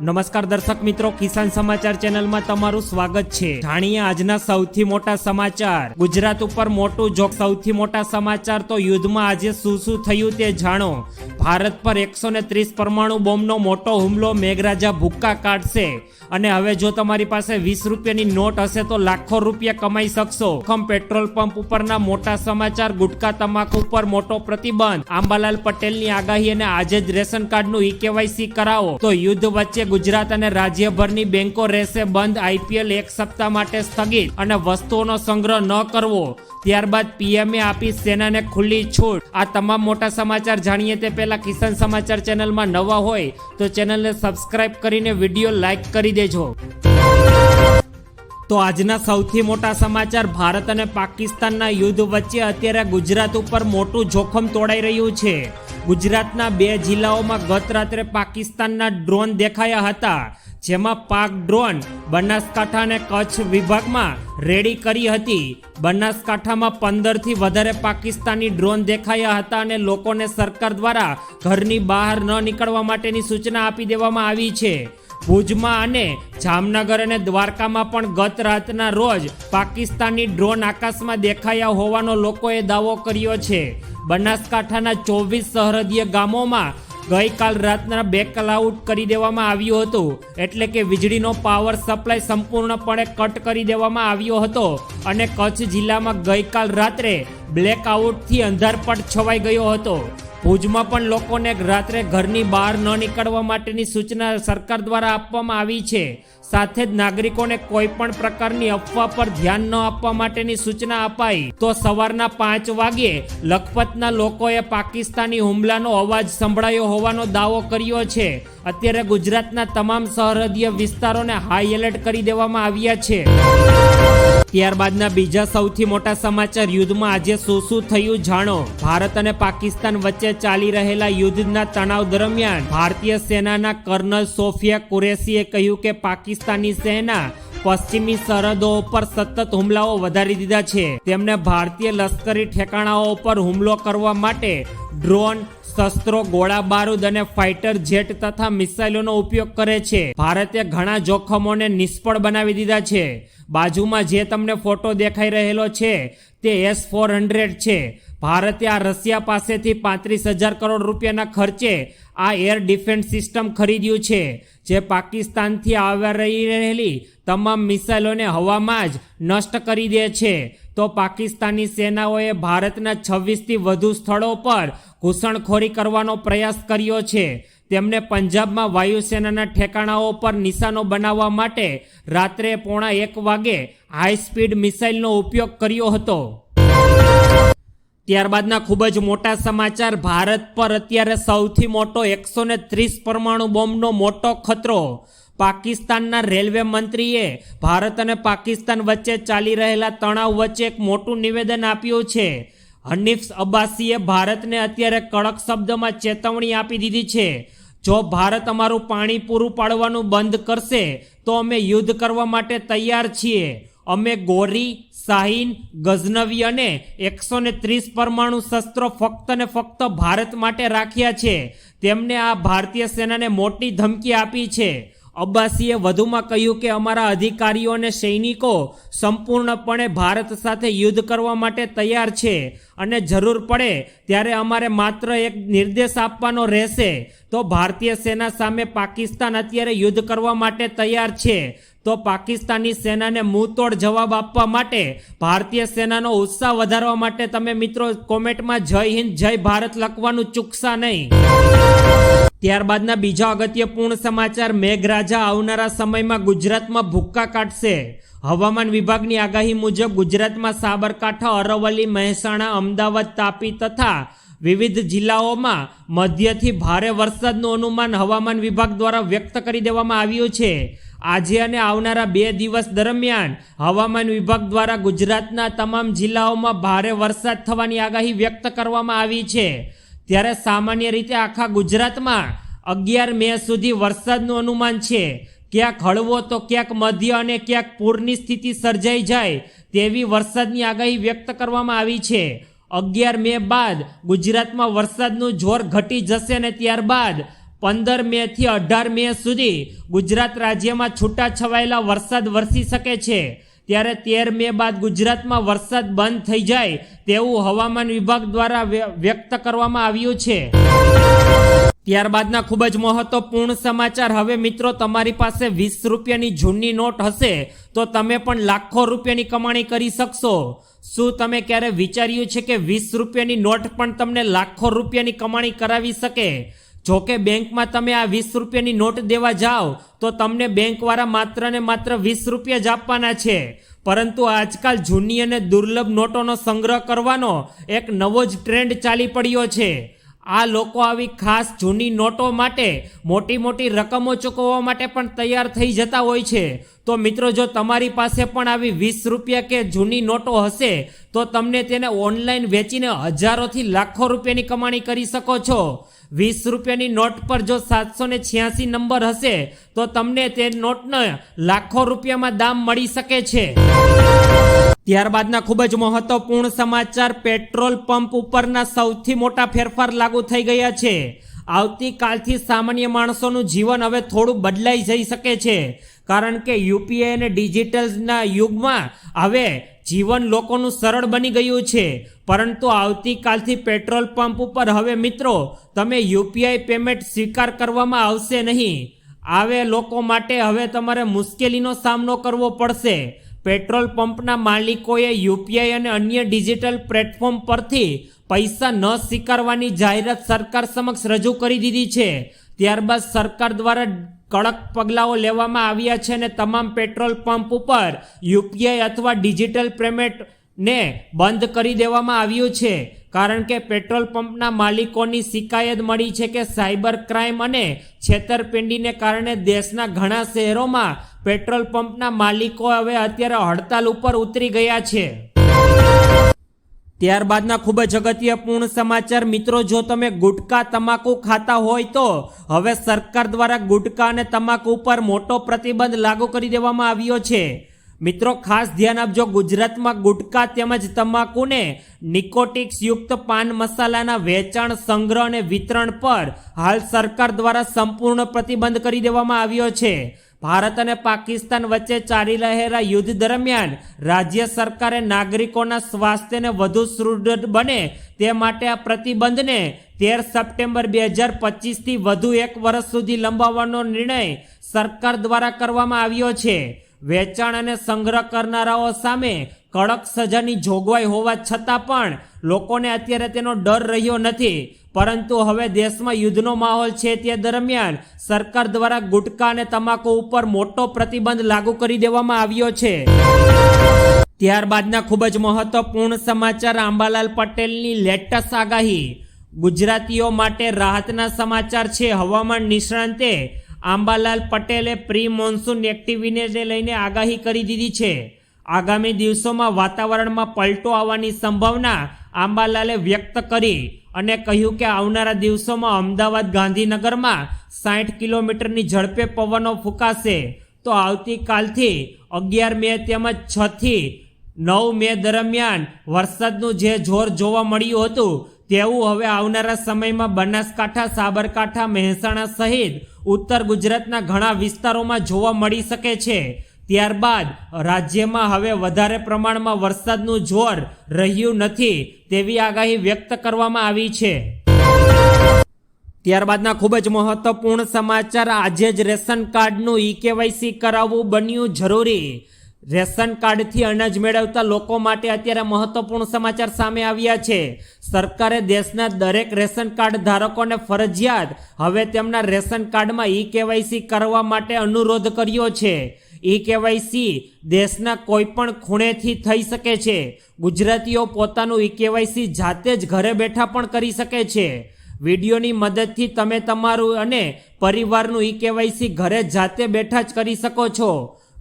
નમસ્કાર દર્શક મિત્રો, કિસાન સમાચાર ચેનલમાં તમારું સ્વાગત છે. જાણીએ આજના સૌથી મોટા સમાચાર. ગુજરાત ઉપર મોટું જોક, સૌથી મોટા સમાચાર તો યુદ્ધમાં આજે શું શું થયું તે જાણો. ભારત પર એકસો ને ત્રીસ પરમાણુ બોમ્બનો મોટો હુમલો, મેઘરાજા ભૂક્કા કાઢશે. અને હવે જો તમારી પાસે વીસ રૂપિયાની નોટ હશે તો લાખો રૂપિયા કમાઈ શકશો. ખમ પેટ્રોલ પંપ ઉપરના મોટા સમાચાર, ગુટકા તમાકુ ઉપર મોટો પ્રતિબંધ. આંબાલાલ પટેલની આગાહી અને આજે જ રેશન કાર્ડનું ઈ કેવાયસી કરાવો. તો યુદ્ધ વચ્ચે ગુજરાત અને રાજ્યભરની બેંકો રહેશે બંધ, આઈપીએલ એક સપ્તાહ માટે સ્થગિત અને વસ્તુઓનો સંગ્રહ ન કરવો. ત્યારબાદ પીએમએ આપી સેનાને ખુલ્લી છૂટ આ તમામ મોટા સમાચાર જાણીએ તે પહેલા કિસાન સમાચાર ચેનલમાં નવા હોય તો ચેનલને સબસ્ક્રાઇબ કરીને વીડિયો લાઈક કરી દેજો. તો આજના સૌથી મોટા સમાચાર ભારત અને પાકિસ્તાનના યુદ્ધ વચ્ચે અત્યારે ગુજરાત ઉપર મોટું જોખમ તોડાઈ રહ્યું છે. ગુજરાતના બે જિલ્લાઓમાં ગત રાત્રે પાકિસ્તાનના ડ્રોન દેખાયા હતા, જેમાં પાક ડ્રોન બનાસકાંઠા અને કચ્છ વિભાગમાં રેડી કરી હતી. બનાસકાંઠામાં પંદરથી વધારે પાકિસ્તાની ડ્રોન દેખાયા હતા અને લોકોને સરકાર દ્વારા ઘરની બહાર ન નીકળવા માટેની સૂચના આપી દેવામાં આવી છે. ભુજમાં અને જામનગર અને દ્વારકામાં પણ ગત રાતના રોજ પાકિસ્તાની ડ્રોન આકાશમાં દેખાયા હોવાનો લોકોએ દાવો કર્યો છે. બનાસકાંઠાના ચોવીસ સરહદીય ગામોમાં ગઈકાલ રાતના બેકઆઉટ કરી દેવામાં આવ્યું હતું. એટલે કે વીજળીનો પાવર સપ્લાય સંપૂર્ણપણે કટ કરી દેવામાં આવ્યો હતો અને કચ્છ જિલ્લામાં ગઈકાલ રાત્રે બ્લેકઆઉટથી અંધારપટ છવાઈ ગયો હતો. ભુજમાં પણ લોકોને રાત્રે ઘરની બહાર ન નીકળવા માટેની સૂચના સરકાર દ્વારા આપવામાં આવી છે. સાથે જ નાગરિકોને કોઈ પણ પ્રકારની અફવા પર ધ્યાન ન આપવા માટેની સૂચના અપાઈ. તો સવારના પાંચ વાગ્યે લખપતના લોકોએ પાકિસ્તાની હુમલાનો અવાજ સંભળાયો હોવાનો દાવો કર્યો છે. અત્યારે ગુજરાતના તમામ સરહદીય વિસ્તારોને હાઈ એલર્ટ કરી દેવામાં આવ્યા છે. ત્યારબાદના બીજા સૌથી મોટા સમાચાર યુદ્ધમાં આજે શું શું થયું જાણો? ભારત અને પાકિસ્તાન વચ્ચે ચાલી રહેલા યુદ્ધના તણાવ દરમિયાન ભારતીય સેનાના કર્નલ સોફિયા કુરેશીએ કહ્યું કે પાકિસ્તાની સેના પશ્ચિમી સરહદો ઉપર સતત હુમલાઓ વધારી દીધા છે. તેમણે ભારતીય લશ્કરી ઠેકાણાઓ પર હુમલો કરવા માટે ડ્રોન શસ્ત્રો, ગોળા બારૂદ અને ફાઇટર જેટ તથા મિસાઇલોનો ઉપયોગ કરે છે. ભારતે ઘણા જોખમોને નિષ્ફળ બનાવી દીધા છે. બાજુમાં જે તમને ફોટો દેખાઈ રહેલો છે તે એસ ફોર હંડ્રેડ છે. ભારતે આ રશિયા પાસેથી પાંત્રીસ હજાર કરોડ રૂપિયાના ખર્ચે આ એર ડિફેન્સ સિસ્ટમ ખરીદ્યું છે. જે પાકિસ્તાનથી આવી રહી રહેલી તમામ મિસાઇલોને હવામાં જ નષ્ટ કરી દે છે. તો પાકિસ્તાની સેનાઓએ ભારતના છવ્વીસથી વધુ સ્થળો પર ઘૂસણખોરી કરવાનો પ્રયાસ કર્યો છે. તેમણે પંજાબમાં વાયુસેનાના ઠેકાણાઓ પર નિશાનો બનાવવા માટે રાત્રે પોણા એક વાગે હાઈ સ્પીડ મિસાઇલનો ઉપયોગ કર્યો હતો. ત્યારબાદના ખૂબ જ મોટા સમાચાર. ભારત પર અત્યારે સૌથી મોટો એકસો ને ત્રીસ પરમાણુ બોમ્બનો મોટો ખતરો પાકિસ્તાનના રેલવે મંત્રીએ ભારત અને પાકિસ્તાન વચ્ચે ચાલી રહેલા તણાવ વચ્ચે એક મોટું નિવેદન આપ્યું છે. હનીફ અબ્બાસીએ ભારતને અત્યારે કડક શબ્દમાં ચેતવણી આપી દીધી છે. જો ભારત અમારું પાણી પૂરું પાડવાનું બંધ કરશે, તો અમે યુદ્ધ કરવા માટે તૈયાર છીએ. અમે ગોરી, શાહીન, ગઝનવી અને એકસો ને ત્રીસ પરમાણુ શસ્ત્રો ફક્ત ને ફક્ત ભારત માટે રાખ્યા છે. તેમને આ ભારતીય સેનાને મોટી ધમકી આપી છે. અબ્બાસીએ વધુમાં કહ્યું કે અમારા અધિકારીઓ અને સૈનિકો સંપૂર્ણપણે ભારત સાથે યુદ્ધ કરવા માટે તૈયાર છે અને જરૂર પડે ત્યારે અમારે માત્ર એક નિર્દેશ આપવાનો રહેશે. તો ભારતીય સેના સામે પાકિસ્તાન અત્યારે યુદ્ધ કરવા માટે તૈયાર છે. તો પાકિસ્તાની સેનાને મુંહતોડ જવાબ આપવા માટે ભારતીય સેનાનો ઉત્સાહ વધારવા માટે તમે મિત્રો કોમેન્ટમાં જય હિન્દ, જય ભારત લખવાનું ચૂકશા નહીં. ત્યારબાદના બીજા અગત્યપૂર્ણ સમાચાર મેઘરાજા આવનારા સમયમાં ગુજરાતમાં ભૂક્કા કાઢશે. હવામાન વિભાગની આગાહી મુજબ ગુજરાતમાં સાબરકાંઠા, અરવલ્લી, મહેસાણા, અમદાવાદ, તાપી તથા વિવિધ જિલ્લાઓમાં મધ્યથી ભારે વરસાદનું અનુમાન હવામાન વિભાગ દ્વારા વ્યક્ત કરી દેવામાં આવ્યું છે. આજે અને આવનારા બે દિવસ દરમિયાન હવામાન વિભાગ દ્વારા ગુજરાતના તમામ જિલ્લાઓમાં ભારે વરસાદ થવાની આગાહી વ્યક્ત કરવામાં આવી છે. ત્યારે સામાન્ય રીતે આખા ગુજરાતમાં અગિયાર મે સુધી વરસાદનું અનુમાન છે. ક્યાંક હળવો તો ક્યાંક મધ્ય અને ક્યાંક પૂરની સ્થિતિ સર્જાઈ જાય તેવી વરસાદની આગાહી વ્યક્ત કરવામાં આવી છે. અગિયાર મે બાદ ગુજરાતમાં વરસાદનું જોર ઘટી જશે અને ત્યારબાદ પંદર મે થી અઢાર મે સુધી ગુજરાત રાજ્યમાં છૂટા છવાયેલા વરસાદ વરસી શકે છે. ત્યારે તેર મે બાદ ગુજરાતમાં વરસાદ બંધ થઈ જાય તેવું હવામાન વિભાગ દ્વારા વ્યક્ત કરવામાં આવ્યું છે. ત્યારબાદના ખૂબ જ મહત્વપૂર્ણ સમાચાર. હવે મિત્રો, તમારી પાસે વીસ રૂપિયાની જૂની નોટ હશે, તો તમે પણ લાખો રૂપિયાની કમાણી કરી શકશો. શું તમે ક્યારે વિચાર્યું છે કે વીસ રૂપિયાની નોટ પણ તમને લાખો રૂપિયાની કમાણી કરાવી શકે? જો કે બેંકમાં તમે આ વીસ રૂપિયાની નોટ દેવા જાઓ, તો તમને બેંકવાળા માત્ર ને માત્ર વીસ રૂપિયા જ આપવાના છે. પરંતુ આજકાલ જૂની અને દુર્લભ નોટોનો સંગ્રહ કરવાનો એક નવો જ ટ્રેન્ડ ચાલી પડ્યો છે. આ લોકો આવી ખાસ જૂની નોટો માટે મોટી મોટી રકમો ચૂકવવા માટે પણ તૈયાર થઈ જતા હોય છે. તો મિત્રો, જો તમારી પાસે પણ આવી વીસ રૂપિયા કે જૂની નોટો હશે, તો તમને તેને ઓનલાઈન વેચીને હજારોથી લાખો રૂપિયાની કમાણી કરી શકો છો. વીસ રૂપિયાની નોટ પર જો સાતસો ને છ્યાસી નંબર હશે, તો તમને તે નોટને લાખો રૂપિયામાં દામ મળી શકે છે. ત્યારબાદના ખૂબ જ મહત્વપૂર્ણ સમાચાર, પેટ્રોલ પંપ ઉપરના સૌથી મોટા ફેરફાર લાગુ થઈ ગયા છે. આવતીકાલથી સામાન્ય માણસોનું જીવન હવે થોડું બદલાઈ જઈ શકે છે. કારણ કે યુપીઆઈ અને ડિજિટલના યુગમાં હવે જીવન લોકોનું સરળ બની ગયું છે. પરંતુ આવતીકાલથી પેટ્રોલ પંપ ઉપર હવે મિત્રો, તમે યુપીઆઈ પેમેન્ટ સ્વીકાર કરવામાં આવશે નહીં. આવે લોકો માટે હવે તમારે મુશ્કેલીનો સામનો કરવો પડશે. પેટ્રોલ પંપના માલિકોએ યુપીઆઈ અને અન્ય ડિજિટલ પ્લેટફોર્મ પરથી પૈસા ન સ્વીકારવાની જાહેરાત સરકાર સમક્ષ રજૂ કરી દીધી છે. ત્યારબાદ સરકાર દ્વારા કડક પગલાઓ લેવામાં આવ્યા છે અને તમામ પેટ્રોલ પંપ ઉપર યુપીઆઈ અથવા ડિજિટલ પેમેન્ટ ને બંધ કરી દેવામાં આવ્યું છે. કારણ કે પેટ્રોલ પંપના માલિકોની શિકાયત મળી છે કે સાયબર ક્રાઇમ અને છેતરપિંડીને કારણે દેશના ઘણા શહેરોમાં પેટ્રોલ પંપના માલિકો હવે અત્યારે હડતાલ ઉપર ઉતરી ગયા છે. ત્યારબાદના ખૂબ જ અગત્યપૂર્ણ સમાચાર. મિત્રો, જો તમે ગુટકા, તમાકુ ખાતા હોય તો હવે સરકાર દ્વારા ગુટકા અને તમાકુ ઉપર મોટો પ્રતિબંધ લાગુ કરી દેવામાં આવ્યો છે. મિત્રો, ખાસ ધ્યાન આપજો, ગુજરાતમાં ગુટકા તેમજ તમાકુને નિકોટિક્સ યુક્ત પાન મસાલાના વેચાણ, સંગ્રહ અને વિતરણ પર હાલ સરકાર દ્વારા સંપૂર્ણ પ્રતિબંધ કરી દેવામાં આવ્યો છે. ભારત અને પાકિસ્તાન વચ્ચે ચાલી રહેલા યુદ્ધ દરમિયાન રાજ્ય સરકારે નાગરિકોના સ્વાસ્થ્યને વધુ સુદૃઢ બને તે માટે આ પ્રતિબંધને તેર સપ્ટેમ્બર બે હજાર પચીસથી વધુ એક વર્ષ સુધી લંબાવવાનો નિર્ણય સરકાર દ્વારા કરવામાં આવ્યો છે. વેચાણ અને સંગ્રહ કરનારાઓ સામે કડક સજાની જોગવાઈ હોવા છતાં પણ લોકોને અત્યારે તેનો ડર રહ્યો નથી. પરંતુ હવે દેશમાં યુદ્ધનો માહોલ છે તે દરમિયાન સરકાર દ્વારા ગુટકા અને તમાકુ ઉપર મોટો પ્રતિબંધ લાગુ કરી દેવામાં આવ્યો છે. ત્યારબાદના ખૂબ જ મહત્વપૂર્ણ સમાચાર આંબાલાલ પટેલની લેટેસ્ટ આગાહી. ગુજરાતીઓ માટે રાહતના સમાચાર છે. હવામાન નિષ્ણાંતે આંબાલાલ પટેલે પ્રી મોન્સૂન એક્ટિવિટીને લઈને આગાહી કરી દીધી છે. આગામી દિવસોમાં વાતાવરણમાં પલટો આવવાની સંભાવના આંબાલાલે વ્યક્ત કરી અને કહ્યું કે આવનારા દિવસોમાં અમદાવાદ ગાંધીનગરમાં સાઠ કિલોમીટરની ઝડપે પવનો ફૂંકાશે. તો આવતીકાલથી અગિયાર મે તેમજ છથી નવ મે દરમિયાન વરસાદનું જે જોર જોવા મળ્યું હતું, તેવું હવે આવનારા સમયમાં બનાસકાંઠા, સાબરકાંઠા, મહેસાણા સહિત ઉત્તર ગુજરાતના ઘણા વિસ્તારોમાં જોવા મળી શકે છે. ત્યારબાદ રાજ્યમાં હવે વધારે પ્રમાણમાં વરસાદનું જોર રહ્યું નથી તેવી આગાહી વ્યક્ત કરવામાં આવી છે. ત્યારબાદના ખૂબ જ મહત્વપૂર્ણ સમાચાર. આજે જ રેશન કાર્ડનું ઈ કેવાયસી કરાવવું બન્યું જરૂરી. રેશન કાર્ડથી અનાજ મેળવતા લોકો માટે અત્યારે મહત્વપૂર્ણ સમાચાર સામે આવ્યા છે. સરકારે દેશના દરેક રેશન કાર્ડ ધારકોને ફરજિયાત હવે તેમના રેશન કાર્ડમાં ઈ કેવાયસી કરવા માટે અનુરોધ કર્યો છે. ઈ કેવાયસી દેશના કોઈ પણ ખૂણેથી થઈ શકે છે. ગુજરાતીઓ પોતાનું ઈ કેવાયસી જાતે જ ઘરે બેઠા પણ કરી શકે છે. વિડીયોની મદદથી તમે તમારું અને પરિવારનું ઈ કેવાયસી ઘરે જાતે બેઠા જ કરી શકો છો.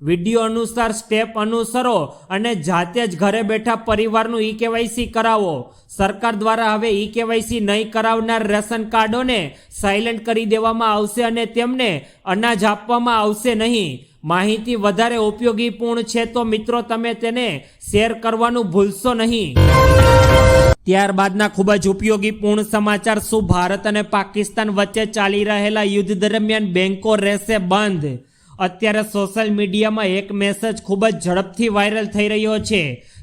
વીડિયો અનુસાર સ્ટેપ અનુસરો અને જાતે જ ઘરે બેઠા પરિવારનું ઈ કેવાયસી કરાવો. સરકાર દ્વારા હવે ઈ કેવાયસી નહીં કરાવનાર રેશન કાર્ડોને સાયલેન્ટ કરી દેવામાં આવશે અને તેમને અનાજ આપવામાં આવશે નહીં. માહિતી વધારે ઉપયોગીપૂર્ણ છે તો મિત્રો તમે તેને શેર કરવાનું ભૂલશો નહીં. ત્યારબાદના ખૂબ જ ઉપયોગી પૂર્ણ સમાચાર, શું ભારત અને પાકિસ્તાન વચ્ચે ચાલી રહેલા યુદ્ધ દરમિયાન બેંકો રહેશે બંધ? અત્યારે સોશિયલ મીડિયામાં એક મેસેજ ખૂબ જ ઝડપથી વાયરલ થઈ રહ્યો છે,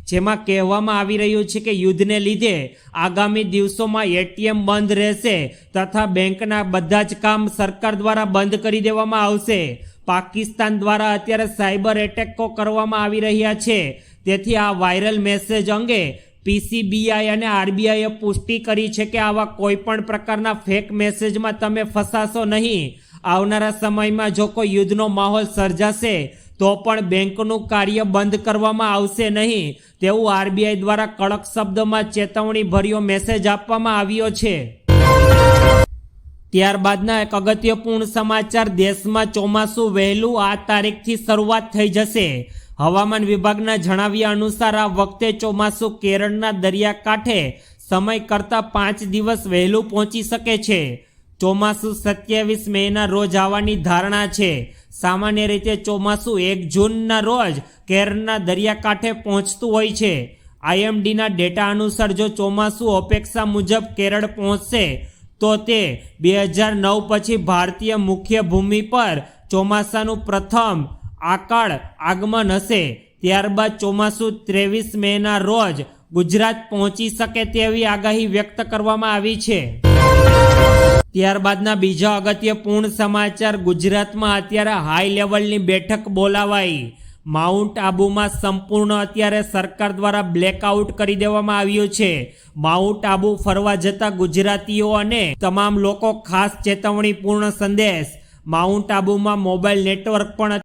જેમાં કહેવામાં આવી રહ્યું છે કે યુદ્ધને લીધે આગામી દિવસોમાં એટીએમ બંધ રહેશે તથા બેંકના બધા જ કામ સરકાર દ્વારા બંધ કરી દેવામાં આવશે. પાકિસ્તાન દ્વારા અત્યારે સાયબર એટેકો કરવામાં આવી રહ્યા છે. તેથી આ વાયરલ મેસેજ અંગે પીસીબીઆઈ અને આરબીઆઈએ પુષ્ટિ કરી છે કે આવા કોઈ પણ પ્રકારના ફેક મેસેજમાં તમે ફસાશો નહીં. આવનારા સમયમાં જો કોઈ યુદ્ધનો માહોલ સર્જાશે, તો પણ બેંકનું કાર્ય બંધ કરવામાં આવશે નહીં. તેવું આરબીઆઈ દ્વારા કડક શબ્દમાં ચેતવણી ભર્યો મેસેજ આપવામાં આવ્યો છે. ત્યારબાદના એક અગત્યપૂર્ણ સમાચાર, દેશમાં ચોમાસું વહેલું આ તારીખથી શરૂઆત થઈ જશે. હવામાન વિભાગના જણાવ્યા અનુસાર આ વખતે ચોમાસું કેરળના દરિયાકાંઠે સમય કરતાં પાંચ દિવસ વહેલું પહોંચી શકે છે. ચોમાસું સત્યાવીસ મેના રોજ આવવાની ધારણા છે. સામાન્ય રીતે ચોમાસું એક જૂનના રોજ કેરળના દરિયાકાંઠે પહોંચતું હોય છે. આઈએમડીના ડેટા અનુસાર જો ચોમાસું અપેક્ષા મુજબ કેરળ પહોંચશે તો તે બે હજાર નવ પછી ભારતીય મુખ્ય ભૂમિ પર ચોમાસાનું પ્રથમ આકાળ આગમન હશે. ત્યારબાદ ચોમાસું ત્રેવીસ મેના રોજ ગુજરાત પહોંચી શકે તેવી આગાહી વ્યક્ત કરવામાં આવી છે. ત્યારબાદના બીજા અગત્યપૂર્ણ સમાચાર ગુજરાતમાં અત્યારે હાઈ લેવલની બેઠક બોલાવાઈ. માઉન્ટ આબુમાં સંપૂર્ણ અત્યારે સરકાર દ્વારા બ્લેકઆઉટ કરી દેવામાં આવ્યું છે. માઉન્ટ આબુ ફરવા જતા ગુજરાતીઓ અને તમામ લોકો ખાસ ચેતવણીપૂર્ણ સંદેશ. માઉન્ટ આબુમાં મોબાઈલ નેટવર્ક પણ